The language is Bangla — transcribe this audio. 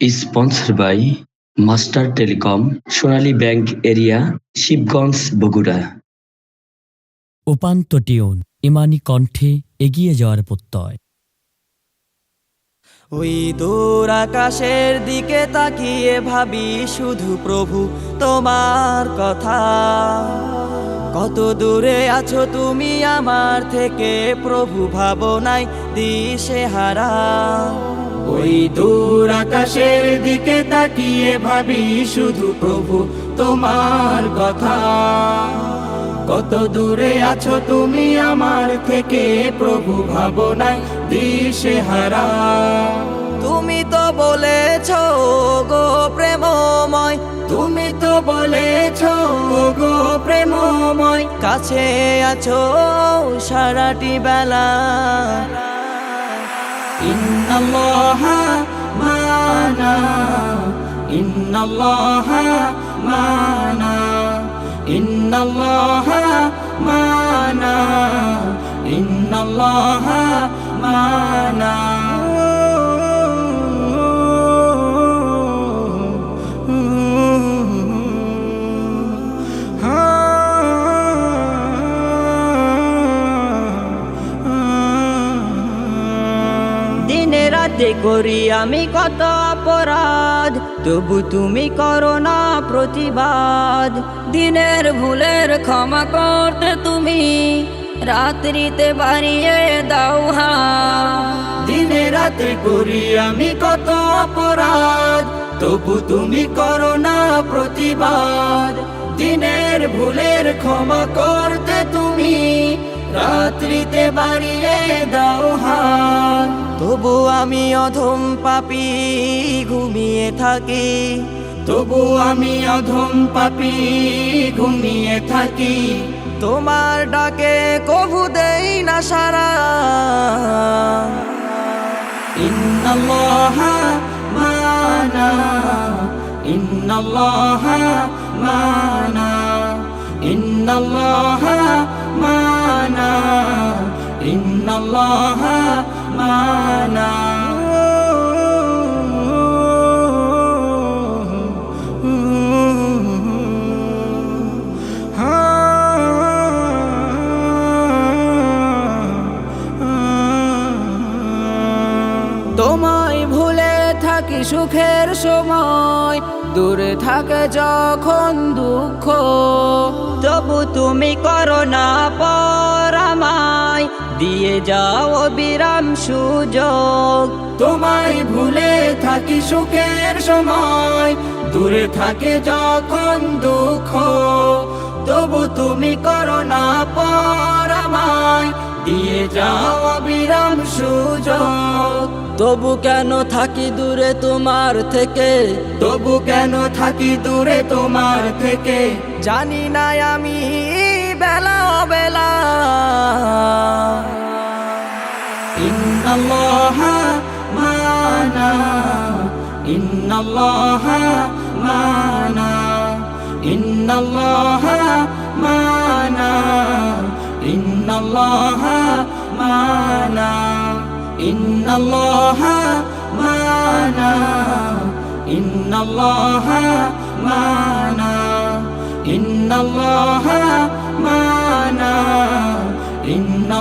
Sponsored by Master Telecom, Sonali Bank Area, Shibganj Bogura উপান্ত টিউন ইমানি কণ্ঠে এগিয়ে যাওয়ার প্রত্যয়। ওই দূর আকাশের দিকে তাকিয়ে ভাবি শুধু প্রভু তোমার কথা। কত দূরে আছো তুমি আমার থেকে প্রভু ভাবনাই দিশে হারা ওই দূর আকাশের দিকে তাকিয়ে ভাবি শুধু প্রভু তোমার কথা। কত দূরে আছো তুমি আমার থেকে প্রভু ভাবনায় দিশে হারা। তুমি তো বলেছ গো প্রেমময়। তুমি তো বলেছ গো প্রেমময়। কাছে আছো সারাটি বেলা। إن الله معنا إن الله معنا إن الله معنا إن الله معنا রাতে করি আমি কত অপরাধ, তবু তুমি করো না প্রতিবাদ। দিনের ভুলের ক্ষমা করতে তুমি, রাত্রিতে বাড়িয়ে দাও হাত। দিনে রাতে করি আমি কত অপরাধ, তবু তুমি করো না প্রতিবাদ। দিনের ভুলের ক্ষমা করতে তুমি, রাত্রিতে বাড়িয়ে আমি অধম পাপি ঘুমিয়ে থাকি। তবু আমি অধম পাপি ঘুমিয়ে থাকি। তোমার ডাকে কভু দেই না সারা। ইন্নাল্লাহ মানা ইন্নাল্লাহ মানা ইন্নাল্লাহ মানা ইন্নাল্লাহ মানা থাকি সুখের সময়। দূরে থাকে যখন দুঃখ। তবু তুমি করো না পর আমায় দিয়ে যাও বিরাম সুযোগ। তোমায় ভুলে থাকি সুখের সময়। দূরে থাকে যখন দুঃখ। তবু তুমি করো না পর আমায় দিয়ে যাও বিরাম সুযোগ। তবু কেন থাকি দূরে তোমার থেকে? তবু কেন থাকি দূরে তোমার থেকে? জানি না আমি বেলা বেলা ইন্নাল্লাহ মানা ইন্নাল্লাহ মানা ইন্নাল্লাহ মানা ইন্নাল্লাহ معنا إن الله معنا إن الله معنا إن